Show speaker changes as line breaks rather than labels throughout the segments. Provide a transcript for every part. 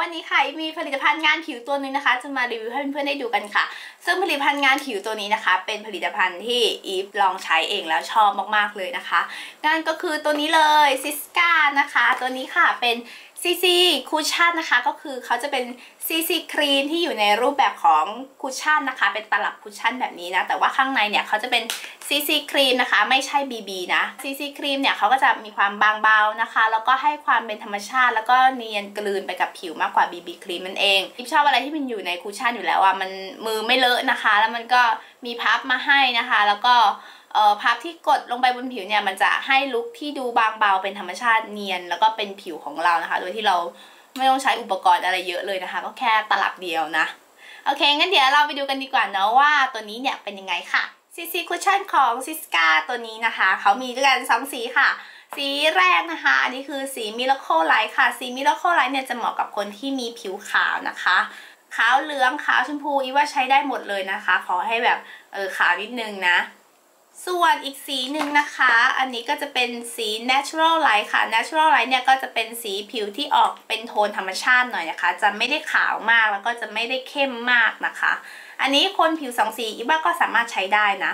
วันนี้ค่ะมีผลิตภัณฑ์งานผิวตัวนึงนะคะ จะมารีวิวให้เพื่อนๆได้ดูกันค่ะ ซึ่งผลิตภัณฑ์งานผิวตัวนี้นะคะ เป็นผลิตภัณฑ์ที่อีฟลองใช้เองแล้วชอบมากๆเลยนะคะงานก็คือตัวนี้เลยซิสกานะคะ ตัวนี้ค่ะเป็น ซีซีคูชั่นนะคะก็คือเขาจะเป็นซีซีครีมที่อยู่ในรูปแบบของคูชั่นนะคะ เป็นตลับคูชั่นแบบนี้นะแต่ว่าข้างในเนี่ยเขาจะเป็นซีซีครีมนะคะ ไม่ใช่ BB นะซีซีครีมเนี่ยเขาก็จะมีความบางเบานะคะ แล้วก็ให้ความเป็นธรรมชาติ แล้วก็เนียนกลืนไปกับผิวมากกว่า BB ครีมมันเองทิปชอบอะไรที่มันอยู่ในคูชั่นอยู่แล้วอะมันมือไม่เลอะนะคะ แล้วมันก็มีพับมาให้นะคะ แล้วก็ พับที่กดลงไปบนผิวเนี่ยมันจะให้ลุคที่ดูบางเบาเป็นธรรมชาติเนียน แล้วก็เป็นผิวของเรานะคะ โดยที่เราไม่ต้องใช้อุปกรณ์อะไรเยอะเลยนะคะ ก็แค่ตลับเดียวนะ โอเค งั้นเดี๋ยวเราไปดูกันดีกว่าเนาะว่าตัวนี้เนี่ยเป็นยังไงค่ะซีซีคุชชั่นของซิสกาตัวนี้นะคะ เขามีด้วยกันสองสีค่ะ สีแรกนะคะ อันนี้คือสีมิราโคไลท์ค่ะ สีมิราโคไลท์เนี่ยจะเหมาะกับคนที่มีผิวขาวนะคะขาวเหลืองขาวชมพูอีว่าใช้ได้หมดเลยนะคะ ขอให้แบบเออขาวนิดนึงนะ ส่วนอีกสีหนึ่งนะคะ อันนี้ก็จะเป็นสี natural light ค่ะ natural light เนี่ยก็จะเป็นสีผิวที่ออกเป็นโทนธรรมชาติหน่อยนะคะ จะไม่ได้ขาวมากแล้วก็จะไม่ได้เข้มมากนะคะ อันนี้คนผิวสองสีอีบ้าก็สามารถใช้ได้นะ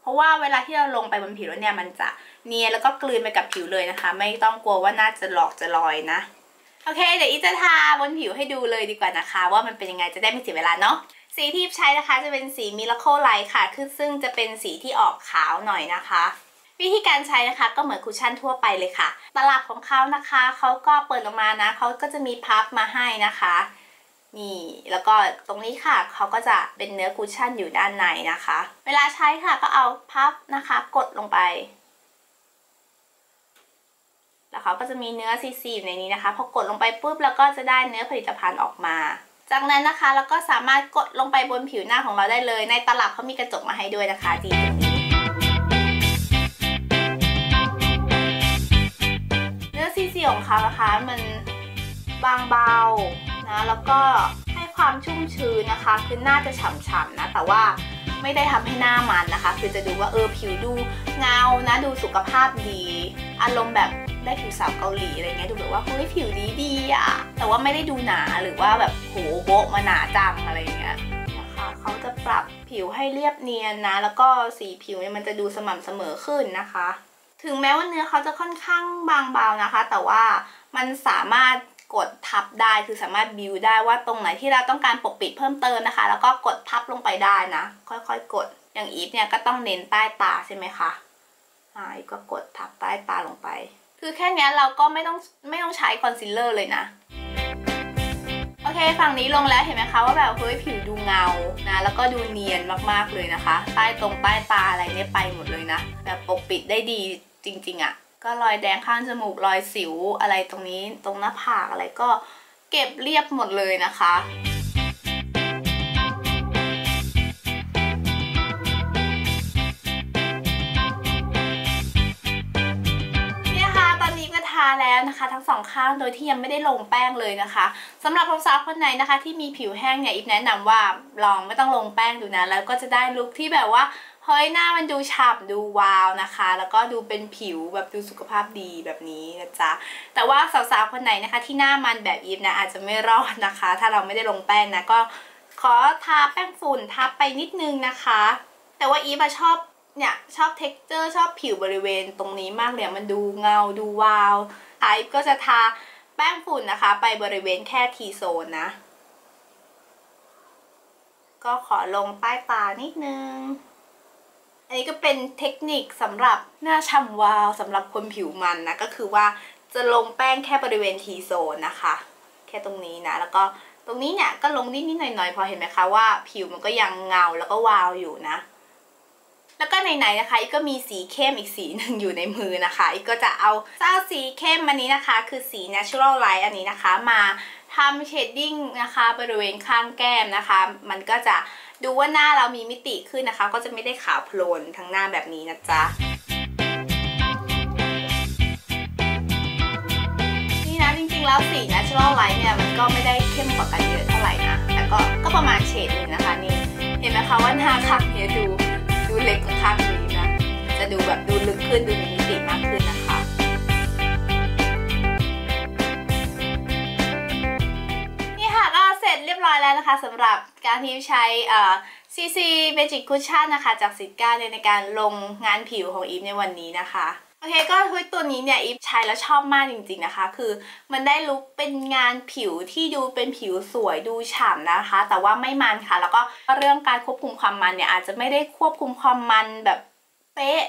เพราะว่าเวลาที่เราลงไปบนผิวแล้วเนี่ยมันจะเนียนแล้วก็กลืนไปกับผิวเลยนะคะ ไม่ต้องกลัวว่าน่าจะหลอกจะลอยนะ โอเค เดี๋ยวอีจะทาบนผิวให้ดูเลยดีกว่านะคะ ว่ามันเป็นยังไงจะได้ไม่เสียเวลาเนาะ สีที่ใช้นะคะจะเป็นสี Miracle Light ค่ะคือซึ่งจะเป็นสีที่ออกขาวหน่อยนะคะ วิธีการใช้นะคะก็เหมือนคุชชั่นทั่วไปเลยค่ะ ตลับของเขานะคะเขาก็เปิดออกมานะเขาก็จะมีพับมาให้นะคะนี่แล้วก็ตรงนี้ค่ะเขาก็จะเป็นเนื้อคุชชั่นอยู่ด้านในนะคะ เวลาใช้ค่ะก็เอาพับนะคะกดลงไป แล้วเขาก็จะมีเนื้อซีๆอยู่ในนี้นะคะพอกดลงไปปุ๊บแล้วก็จะได้เนื้อผลิตภัณฑ์ออกมา จากนั้นนะคะเราก็สามารถกดลงไปบนผิวหน้าของเราได้เลย ในตลับเขามีกระจกมาให้ด้วยนะคะดีตรงนี้เนื้อซีๆของเขานะคะมันบางเบานะแล้วก็ให้ความชุ่มชื้นนะคะ คือหน้าจะฉ่ำๆนะแต่ว่าไม่ได้ทำให้หน้ามันนะคะ คือจะดูว่าเออผิวดูเงานะดูสุขภาพดี อารมณ์แบบ ได้ผิวสาวเกาหลีอะไรเงี้ยดูแบบว่าเฮ้ยผิวดีดีอะแต่ว่าไม่ได้ดูหนาหรือว่าแบบโหโบะมาหนาจังอะไรเงี้ยนะคะเขาจะปรับผิวให้เรียบเนียนนะ แล้วก็สีผิวเนี่ยมันจะดูสม่ำเสมอขึ้นนะคะ ถึงแม้ว่าเนื้อเขาจะค่อนข้างบางเบานะคะ แต่ว่ามันสามารถกดทับได้คือสามารถบิวได้ว่าตรงไหนที่เราต้องการปกปิดเพิ่มเติมนะคะ แล้วก็กดทับลงไปได้นะ ค่อยๆ กดอย่างอีฟเนี่ยก็ต้องเน้นใต้ตาใช่ไหมคะอ่าอีฟก็กดทับใต้ตาลงไป คือแค่นี้เราก็ไม่ต้องไม่ต้องใช้คอนซีลเลอร์เลยนะ โอเคฝั่งนี้ลงแล้วเห็นไหมคะว่าแบบเฮ้ยผิวดูเงานะแล้วก็ดูเนียนมากๆเลยนะคะ ใต้ตรงใต้ตาอะไรเนี่ยไปหมดเลยนะ แบบปกปิดได้ดีจริง ๆอะ่ะก็รอยแดงข้างจมูกรอยสิวอะไรตรงนี้ตรงหน้าผากอะไรก็เก็บเรียบหมดเลยนะคะาแล้วนะคะทั้งสองข้างโดยที่ยังไม่ได้ลงแป้งเลยนะคะสำหรับสาวๆคนไหนนะคะที่มีผิวแห้งเนี่ยอีฟแนะนำว่าลองไม่ต้องลงแป้งดูนะ แล้วก็จะได้ลุคที่แบบว่าเฮ้ยหน้ามันดูฉ่ำดูวาวนะคะ แล้วก็ดูเป็นผิวแบบดูสุขภาพดีแบบนี้นะจ๊ะแต่ว่าสาวๆคนไหนนะคะ ที่หน้ามันแบบอีฟนะอาจจะไม่รอดนะคะ ถ้าเราไม่ได้ลงแป้งนะก็ขอทาแป้งฝุ่นทับไปนิดนึงนะคะ แต่ว่าอีฟชอบ เนี่ยชอบเท็กเจอร์ชอบผิวบริเวณตรงนี้มากเลยมันดูเงาดูวาวไอฟก็จะทาแป้งฝุ่นนะคะ ไปบริเวณแค่ทีโซนนะ ก็ขอลงใต้ตานิดนึง อันนี้ก็เป็นเทคนิคสำหรับหน้าฉ่ำวาวสำหรับคนผิวมันนะ ก็คือว่าจะลงแป้งแค่บริเวณทีโซนนะคะ แค่ตรงนี้นะ แล้วก็ตรงนี้เนี่ยก็ลงนิดๆหน่อยๆ พอเห็นไหมคะว่า ผิวมันก็ยังเงาแล้วก็วาวอยู่นะ แล้วก็ไหนๆนะคะอีกก็มีสีเข้มอีกสีหนึ่งอยู่ในมือนะคะอีกก็จะเอาเจ้าสีเข้มอันนี้นะคะ คือสี natural light อันนี้นะคะมาทำเชดดิ้งนะคะบริเวณข้างแก้มนะคะ มันก็จะดูว่าหน้าเรามีมิติขึ้นนะคะ ก็จะไม่ได้ขาวโพลนทั้งหน้าแบบนี้นะจ๊ะนี่นะจริงๆแล้วสี natural light เนี่ยมันก็ไม่ได้เข้มกว่ากันเยอะเท่าไหร่นะแต่ก็ก็ประมาณเฉดนึงนะคะนี่เห็นไหมคะว่าหน้าข้างนี้ดู ดูเล็กกว่าข้างนี้นะ จะดูแบบดูลึกขึ้นดูมีมิติมากขึ้นนะคะ นี่ค่ะก็เสร็จเรียบร้อยแล้วนะคะสำหรับการที่ใช้เอ่อ CC Magic Cushion นะคะ จากซิก้าในการลงงานผิวของอีฟในวันนี้นะคะ โอเคก็เฮ้ยตัวนี้เนี่ยอีฟใช้แล้วชอบมากจริงๆนะคะ คือมันได้ลุคเป็นงานผิวที่ดูเป็นผิวสวยดูฉ่ำนะคะ แต่ว่าไม่มันค่ะ แล้วก็เรื่องการควบคุมความมันเนี่ยอาจจะไม่ได้ควบคุมความมันแบบเป๊ะ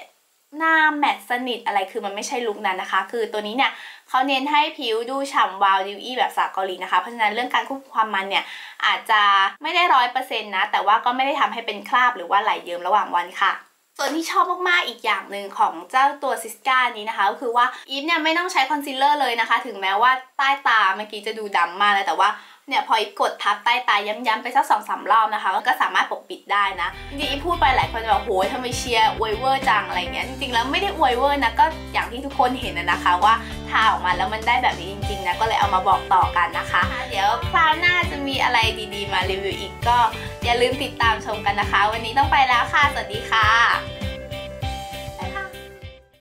หน้าแมตต์สนิทอะไรคือมันไม่ใช่ลุคนั้นนะคะ คือตัวนี้เนี่ยเขาเน้นให้ผิวดูฉ่ำวาวดิวอี้แบบสากเกาหลีนะคะเพราะฉะนั้นเรื่องการควบคุมความมันเนี่ยอาจจะไม่ได้ร้อยเปอร์เซ็นต์นะแต่ว่าก็ไม่ได้ทำให้เป็นคราบหรือว่าไหลเยิ้มระหว่างวันค่ะ ส่วนที่ชอบมากๆ อีกอย่างหนึ่งของเจ้าตัวซิสกานี้นะคะก็คือว่าอีฟเนี่ยไม่ต้องใช้คอนซีลเลอร์เลยนะคะ ถึงแม้ว่าใต้ตาเมื่อกี้จะดูดำมากเลยแต่ว่า เนี่ยพออีฟกดทับใต้ตาย้ำๆไปสักสองสามรอบนะคะ ก็สามารถปกปิดได้นะจริงๆอีฟพูดไปหลายคนจะแบบโหยทำไมเชียร์อวยเวอร์จังอะไรเงี้ยจริงๆแล้วไม่ได้อวยเวอร์นะก็อย่างที่ทุกคนเห็นนะคะว่าทาออกมาแล้วมันได้แบบนี้จริงๆนะก็เลยเอามาบอกต่อกันนะคะ เดี๋ยวคราวหน้าจะมีอะไรดีๆ มารีวิวอีกก็อย่าลืมติดตามชมกันนะคะ วันนี้ต้องไปแล้วค่ะสวัสดีค่ะ